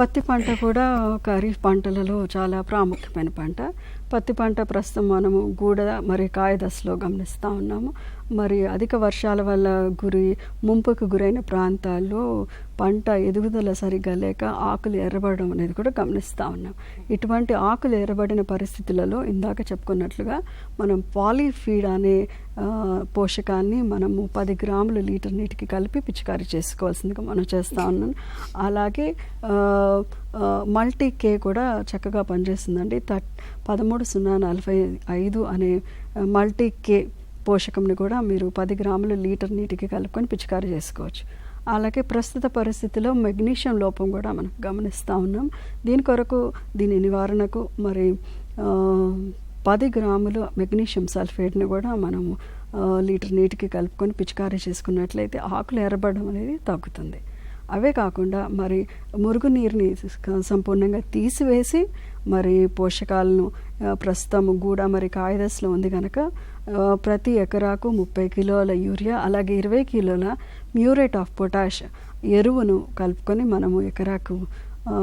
పత్తి పంట కూడా ఖరీఫ్ పంటలలో చాలా ప్రాముఖ్యమైన పంట. పత్తి పంట ప్రస్తుతం మనము గూడ మరి కాయ దశలో గమనిస్తూ ఉన్నాము. మరి అధిక వర్షాల వల్ల గురి ముంపుకు గురైన ప్రాంతాల్లో పంట ఎదుగుదల సరిగ్గా లేక ఆకులు ఎర్రబడడం అనేది కూడా గమనిస్తూ ఉన్నాం. ఇటువంటి ఆకులు ఎర్రబడిన పరిస్థితులలో ఇందాక చెప్పుకున్నట్లుగా మనం పాలీఫీడ్ అనే పోషకాన్ని మనము పది గ్రాములు లీటర్ నీటికి కలిపి పిచికారీ చేసుకోవాల్సిందిగా మనం చేస్తూ ఉన్నాం. అలాగే మల్టీ కే కూడా చక్కగా పనిచేస్తుందండి. థర్ట్ పదమూడు సున్నా నలభై ఐదు అనే మల్టీ కే పోషకంని కూడా మీరు పది గ్రాముల లీటర్ నీటికి కలుపుకొని పిచికారీ చేసుకోవచ్చు. అలాగే ప్రస్తుత పరిస్థితిలో మెగ్నీషియం లోపం కూడా మనం గమనిస్తూ ఉన్నాం. దీని కొరకు దీని నివారణకు మరి పది గ్రాముల మెగ్నీషియం సల్ఫేట్ని కూడా మనము లీటర్ నీటికి కలుపుకొని పిచికారీ చేసుకున్నట్లయితే ఆకులు ఎర్రబడడం అనేది తగ్గుతుంది. అవే కాకుండా మరి మురుగునీరుని సంపూర్ణంగా తీసివేసి మరి పోషకాలను ప్రస్తుతం గూడ మరి కాయదశలో ఉంది కనుక ప్రతి ఎకరాకు ముప్పై కిలోల యూరియా అలాగే ఇరవై కిలోల మ్యూరేట్ ఆఫ్ పొటాష్ ఎరువును కలుపుకొని మనము ఎకరాకు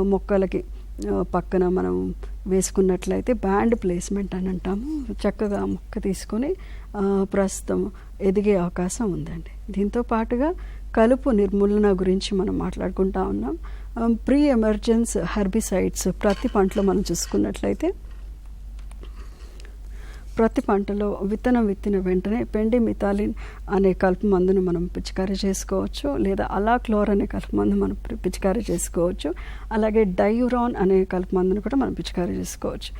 మొక్కలకి పక్కన మనం వేసుకున్నట్లయితే బ్యాండ్ ప్లేస్మెంట్ అని అంటాము. చక్కగా మొక్క తీసుకొని ప్రస్తుతం ఎదిగే అవకాశం ఉందండి. దీంతో పాటుగా కలుపు నిర్మూలన గురించి మనం మాట్లాడుకుంటా ఉన్నాం. ప్రీ ఎమర్జెన్స్ హెర్బిసైడ్స్ ప్రతి పంటలో మనం చూసుకున్నట్లయితే ప్రతి పంటలో విత్తనం విత్తిన వెంటనే పెండి మిథాలిన్ అనే కలుపు మందును మనం పిచికారీ చేసుకోవచ్చు లేదా అలా క్లోర్ అనే కలుపు మందు మనం పిచికారీ చేసుకోవచ్చు. అలాగే డయూరాన్ అనే కలుపు మందును కూడా మనం పిచికారీ చేసుకోవచ్చు.